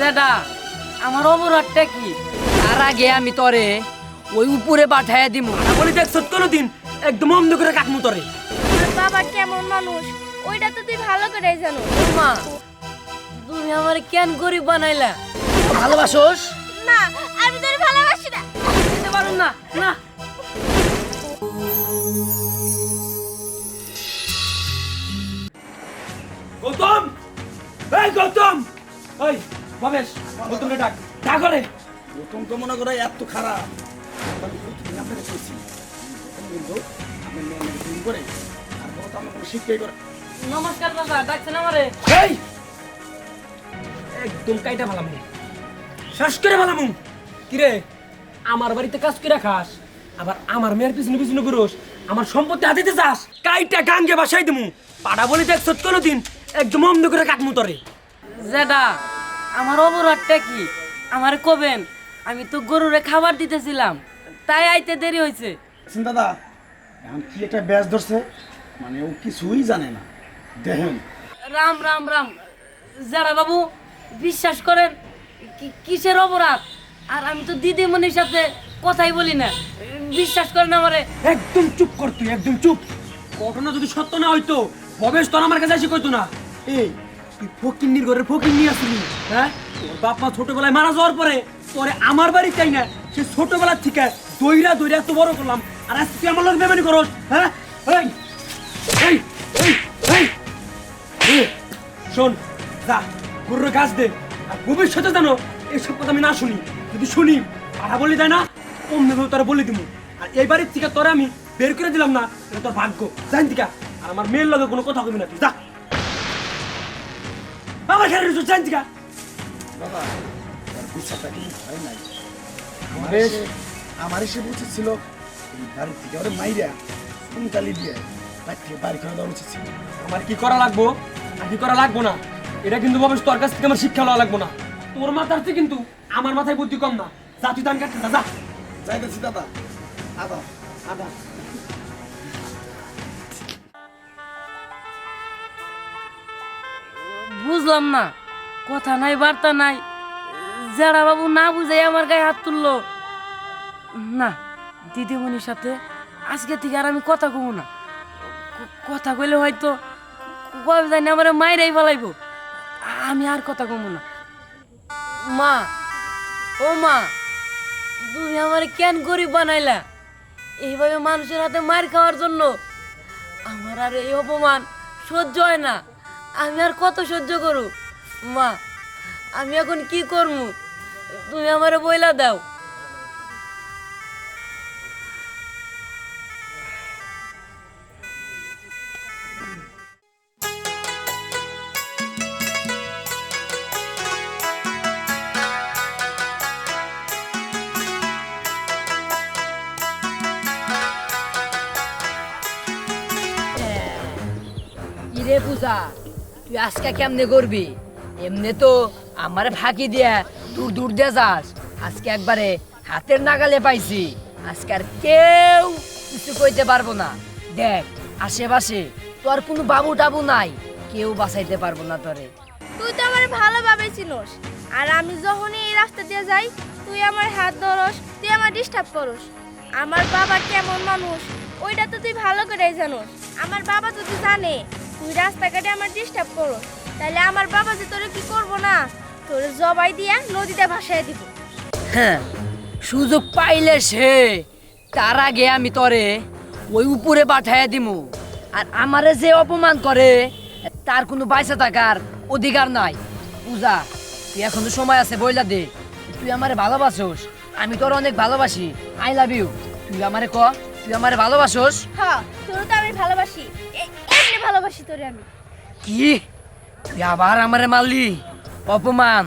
যেটা আমার অপরাধটা কি? তার আগে আমি তরে ওই উপরে পাঠাইয়া দিমু বলি দেখ সত্য দিন একদম অন্ধ করে কাটমু তরে। তোর বাবা কেমন মানুষ? ওইটা তো তুই ভালো করেই জানো মা তুমি আমার কেন গরিব বানাইলা? ভালোবাসোস? না আমি তোর ভালোবাসি না। দিতে পারুন না না। গৌতম! এই গৌতম! এই ভবেশ ডাক। ডাক করে প্রথম তো মনে করে এত খারাপ। আপনাকে বলছি কিন্তু আপনি মেয়ে মেয়ে ফোন করে তারপর তো আমার কোনো শিক্ষাই করে নমস্কার বাবা ডাকছেন আমারে? এই! একদম কাইটা ভালামু শ্বাস করে ভালামু কিরে? আমার বাড়িতে কাজ করে খাস আবার আমার মেয়ের পিছনে পিছনে ঘুরোস। আমার সম্পত্তি হাতিতে চাস। কাইটা গাঙ্গে বাসাই দিমু। পাড়া বলি দেখ সত্য দিন একদম অন্ধ করে কাটমু তরে। যেটা আমার অপরাধটা কি? আমার কবেন? আমি তো গরুরে খাবার দিতেছিলাম তাই আইতে দেরি হয়েছে দাদা এখন কি একটা ব্যাস ধরছে? মানে ও কিছুই জানে না। দেখেন। রাম রাম রাম। যারা বাবু বিশ্বাস করেন কিসের অপরাধ? আর আমি তো দিদিমণির সাথে কথাই বলি না। বিশ্বাস করেন আমারে? একদম চুপ কর তুই একদম চুপ। ঘটনা যদি সত্য না হইতো ভবেশ তোর আমার কাছে এসে কইতো না। এই তুই ফকিন্নির নিয়ে আসলি। হ্যাঁ? তোর বাপ মা ছোটবেলায় মারা যাওয়ার পরে তোরে আমার বাড়ি চাই না, সে ছোটবেলার থেকে বড় করলাম। আর তুই আমার লোক বেমানি করস হ্যাঁ? এই এই শোন, যা, গরুর গাছ দে, আর ভবিষ্যতে জানো এসব কথা আমি না শুনি, যদি শুনি, পাড়া বলি দেয় না অমনি ভাবে তোরা বলে দিব আর এই বাড়ির থেকে তোরা আমি বের করে দিলাম না, এটা তোর ভাগ্য। জান আর আমার মেয়ের লগে কোনো কথা কবি না তুই, যা। আমার খেলে রয়েছে দাদা হয় নাই। আমার এসে উচিত ছিল। এই বাড়ি থেকে ওরে মাইরা ফোনকালি দিয়ে তার থেকে বাড়ি করে দেওয়া উচিত ছিল আমার কি করা লাগবো? আর কি করা লাগবো না? এটা কিন্তু ভবিষ্যৎ তোর কাছ থেকে আমার শিক্ষা লওয়া লাগবো না। তোর মাথার চেয়ে কিন্তু আমার মাথায় বুদ্ধি কম না। যা তুই দান কাটতে যা, যা। যাইতেছি দাদা। আদা আদা। বুঝলাম না। কথা নাই, বার্তা নাই। যারা বাবু না বুঝাই আমার গায়ে হাত তুললো। না, দিদিমণির সাথে আজকে থেকে আর আমি কথা কব না। কথা কইলে হয়তো কবে জানি আমার মায়েরাই ফেলাইব। আমি আর কথা কব না। মা, ও মা, তুমি আমার কেন গরিব বানাইলা? এইভাবে মানুষের হাতে মার খাওয়ার জন্য আমার আর এই অপমান সহ্য হয় না। আমি আর কত সহ্য করু? মা, আমি এখন কি করব তুমি আমারে বইলা দাও। পূজা তুই আজকে কেমনে করবি? এমনি তো আমার ফাঁকি দিয়া দূর দূর দিয়ে যাস। আজকে একবারে হাতের নাগালে পাইছি। আজকে আর কেউ কিছু কইতে পারব না। দেখ, আশেপাশে তোর কোনো বাবু টাবু নাই। কেউ বাঁচাইতে পারব না তোরে। তুই তো আমার ভালোভাবে চিনোস। আর আমি যখনই এই রাস্তা দিয়ে যাই, তুই আমার হাত ধরস, তুই আমার ডিস্টার্ব করস। আমার বাবা কেমন মানুষ, ওইটা তো তুই ভালো করেই জানোস। আমার বাবা যদি জানে। তুই রাস্তাঘাটে আমার ডিস্টার্ব করস তাহলে আমার বাবা যে তোরে কি করব না? তোরে জবাই দিয়া নদীতে ভাসায় দিব। হ্যাঁ সুযোগ পাইলে সে তার আগে আমি তরে ওই উপরে পাঠাইয়া দিমু। আর আমারে যে অপমান করে তার কোনো বাইসা থাকার অধিকার নাই। পূজা তুই এখন তো সময় আছে বইলা দে। তুই আমারে ভালোবাসোস আমি তোর অনেক ভালোবাসি। আই লাভ ইউ তুই আমারে ক তুই আমারে ভালোবাসোস। হ্যাঁ তোর তো আমি ভালোবাসি। তোরে আমি। কি? তুই আবার আমারে মারলি? অপমান।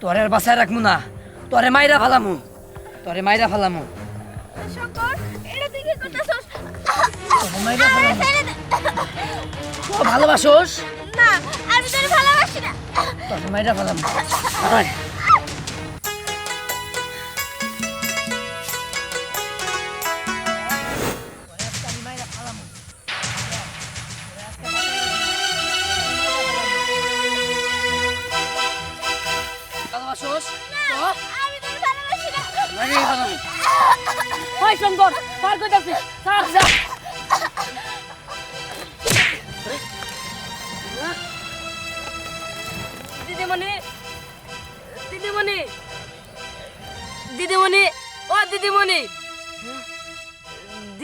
তোরে আর বাসায় রাখমু না। তোরে মাইরা ফালামু। তোরে মাইরা ফালামু। শঙ্কর এটা তুই কি করতেছস? মাইরা ফালামু। ও ভালোবাসোস? না আমি তোরে ভালোবাসি না। তোকে মাইরা ফেলাম।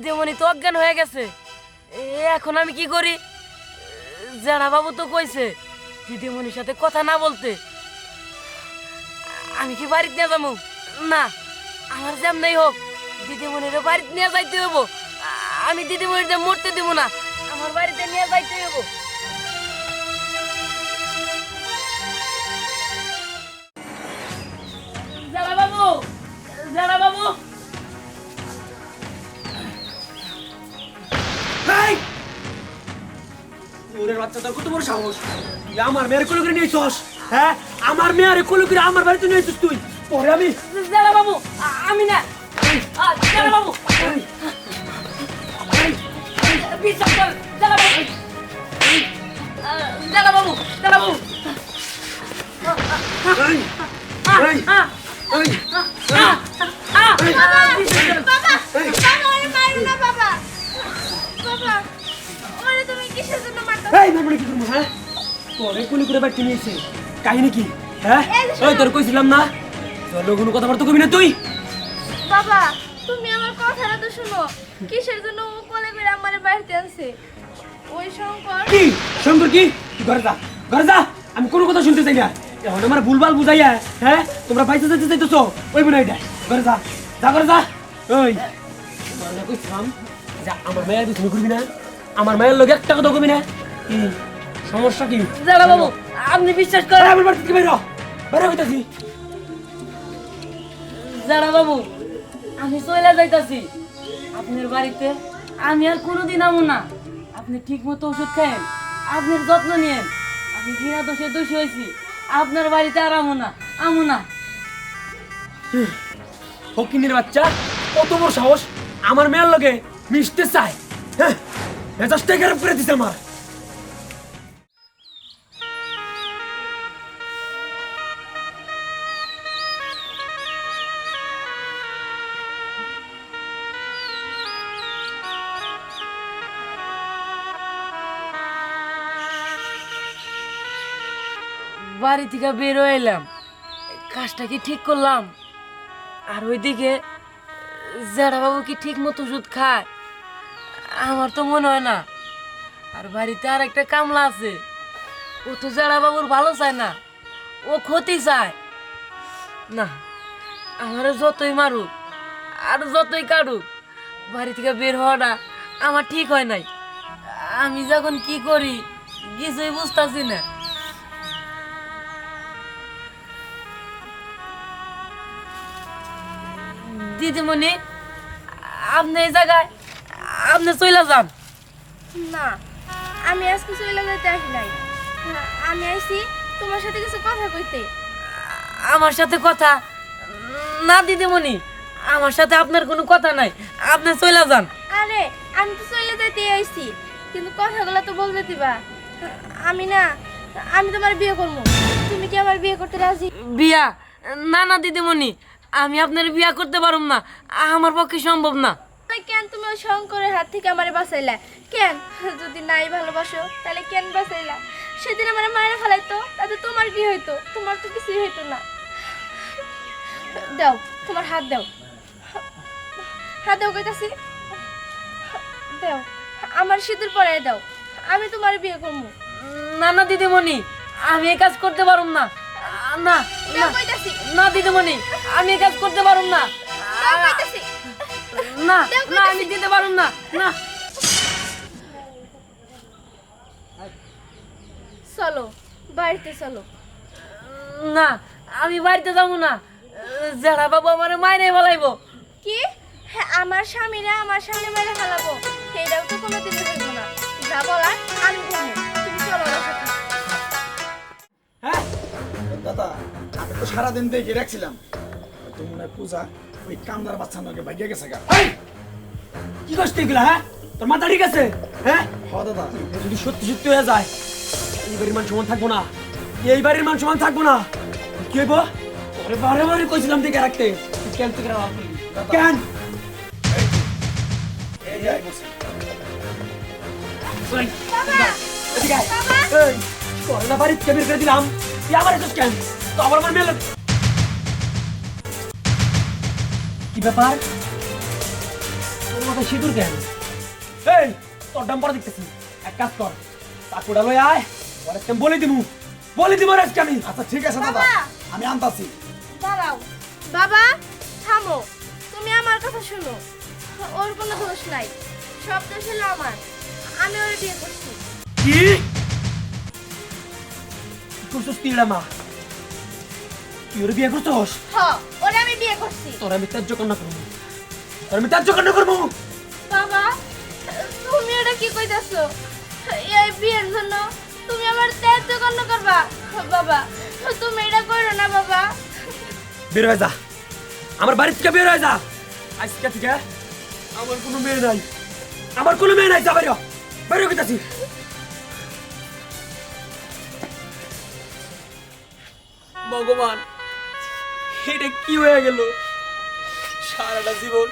দিদিমণি তো অজ্ঞান হয়ে গেছে। এখন আমি কি করি? জানা বাবু তো কইছে, দিদিমণির সাথে কথা না বলতে। আমি কি বাড়িতে নিয়ে যাব? না, আমার যেমনই হোক, দিদিমণির বাড়িতে নিয়ে যাইতে হব আমি দিদিমণিতে মরতে দিব না, আমার বাড়িতে নিয়ে যাইতে হব বাবু বাবু ওরে বাচ্চা তোর কত বড় সাহস? তুই আমার মেয়ের কোলে করে নিয়েছস হ্যাঁ? আমার মেয়ের কোলে করে আমার বাড়িতে নিয়েছিস তুই। পরে আমি জারা বাবু আমি না জারা বাবু বিশ্বাস কর জারা বাবু জারা বাবু জারা বাবু। বাবা বাবা বাবা বাবা তুমি কিসের জন্য মারতে এই মামনি কি করব হ্যাঁ? পরে কোলে করে বাড়িতে নিয়েছে কাহিনী কি? হ্যাঁ? এই যে শোনো। ওই তোর কইছিলাম না? তোর কোনো কথাবার্তা কবি না তুই? বাবা তুমি আমার কথাটা তো শুনো। কিসের জন্য ও কোলে করে আমার বাড়িতে আনছে? ওই শঙ্কর কি? শঙ্কর কি? ঘরে যা ঘরে যা। আমি কোনো কথা শুনতে চাই না। এখন আমার ভুলভাল বুঝাইয়া হ্যাঁ? তোমরা বাইতে যেতে চাইতেছো ওই বোন এটা। ঘরে যা যা ঘরে যা। ওই। তোমার না কইছিলাম যে আমার মায়ের তুমি করবি না? আমার মায়ের লোক একটা কথা কবি না। কি? সমস্যা কি? জারা বাবু আপনি বিশ্বাস করেন? আমার বাড়ি থেকে বেরো বেরো হইতাছি। জারা বাবু আমি চলে যাইতাছি। আপনার বাড়িতে আমি আর কোনোদিন আমু না। আপনি ঠিক মতো ওষুধ খায়েন আপনার যত্ন নিয়েন। আমি ঘৃণা দোষে দোষী হয়েছি। আপনার বাড়িতে আর আমু না আমু না। ফকিনের বাচ্চা কত বড় সাহস। আমার মেয়ের লগে মিশতে চায়। হ্যাঁ? মেজাজটাই খারাপ করে দিছে আমার। বাড়ি থেকে বের এলাম। কাজটা কি ঠিক করলাম? আর ওইদিকে জেঠা বাবু কি ঠিক মতো ওষুধ খায়? আমার তো মনে হয় না। আর বাড়িতে আর একটা কামলা আছে। ও তো জেঠা বাবুর ভালো চায় না। ও ক্ষতি চায়। না, আমার যতই মারুক, আর যতই কাটুক, বাড়ি থেকে বের হওয়াটা আমার ঠিক হয় নাই। আমি যখন কি করি, কিছুই বুঝতেছি না। দিদিমণি, আপনি এই জায়গায় আপনি চলে যান। না আমি আজকে চলে যেতে আসি নাই। আমি আইছি তোমার সাথে কিছু কথা কইতে। আমার সাথে কথা? না দিদিমণি আমার সাথে আপনার কোনো কথা নাই। আপনি চলে যান। আরে আমি তো চলে যেতে আইছি কিন্তু কথাগুলো তো বলতে দিবা। আমি না আমি তোমার বিয়ে করব। তুমি কি আমার বিয়ে করতে রাজি? বিয়া? না না দিদিমণি আমি আপনার বিয়া করতে পারুম না। আমার পক্ষে সম্ভব না। কেন তুমি ওই শঙ্করের হাত থেকে আমারে বাঁচাইলা? কেন? যদি নাই ভালোবাসো তাহলে কেন বাঁচাইলা? সেদিন আমার মায়ের ফেলাইতো তাতে তোমার কি হইতো? তোমার তো কিছুই হইতো না। দাও তোমার হাত দাও। হাত দাও কইতাছি। দাও আমার সিঁদুর দাও। আমি তোমার বিয়ে করব না না দিদিমণি আমি এই কাজ করতে পারুম না। না না দিদিমণি আমি এই কাজ করতে পারুম না। না না আমি দিতে পারুম না না। চলো বাড়িতে চলো। না আমি বাড়িতে যাব না। জেঠা বাবু আমার মাইনে বলাইবো কি? হ্যাঁ আমার স্বামীরা আমার সামনে মেরে ফেলাবো। সেইটাও তো কোনো দিনে হইব না। যা বলার আমি বলব। তুমি চলো আমার সাথে। হ্যাঁ দাদা আমি তো সারাদিন দেখে রাখছিলাম। তো মনে পূজা। ওই কামদার বাচ্চা নকে ভাগিয়ে গেছে গা। এই! কি করছিস এগুলা হ্যাঁ? তোর মাথা ঠিক আছে? হ্যাঁ? হ দাদা। যদি সত্যি সত্যি হয়ে যায় এই বাড়ির মান সমান থাকব না। এই বাড়ির মান সমান থাকব না। কি হইব? আরে বারে বারে কইছিলাম দিকে রাখতে কেন রাখা কেন? এই এই বসে। ওই, বাবা! এদিকে আয়। বাবা! এই, তোর না বাড়ি থেকে বের করে দিলাম। তুই আবার কেন? তো আবার আমার মেলে কি ব্যাপার? তোর মাথায় সিঁদুর কেন? এই তোর ডাম পরে দেখতেছি। এক কাজ কর কাকুটা লই আয় ওর আজকে বলে দিমু। বলে দিমু ওর আজকে আমি। আচ্ছা ঠিক আছে দাদা। আমি আনতাছি। দাঁড়াও। বাবা থামো। তুমি আমার কথা শোনো। ওর কোনো দোষ নাই। সব দোষ হলো আমার। আমি ওর বিয়ে করছি। কি? করছিস তিড়া মা? তুই ওর বিয়ে করছস? হ। আমি বিয়ে করছি। তোর আমি ত্যায্য কন্যা করব তোর আমি ত্যায্য কন্যা করব। বাবা তুমি এটা কি কইতাছো? এই বিয়ের জন্য তুমি আমার ত্যায্য কর্ণ করবা। বাবা তুমি এটা করো না বাবা। বের হয়ে যা। আমার বাড়ি থেকে বের হয়ে যা। আজকে থেকে আমার কোনো মেয়ে নাই। আমার কোনো মেয়ে নাই যা বাইরে। বাইরে গেছি ভগবান এটা কি হয়ে গেল? সারাটা জীবন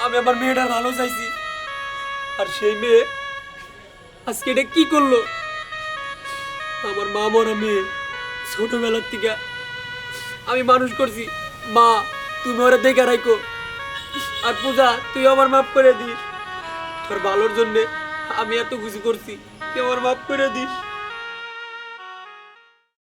আমি আমার মেয়েটার ভালো চাইছি। আর সেই মেয়ে আজকে এটা কি করল? আমার মা মরা মেয়ে ছোটবেলার থেকে আমি মানুষ করছি। মা, তুমি ওরা দেখে রাখো। আর পূজা, তুই আমার মাফ করে দিস। তোর ভালোর জন্যে আমি এত কিছু করছি। তুই আমার মাফ করে দিস।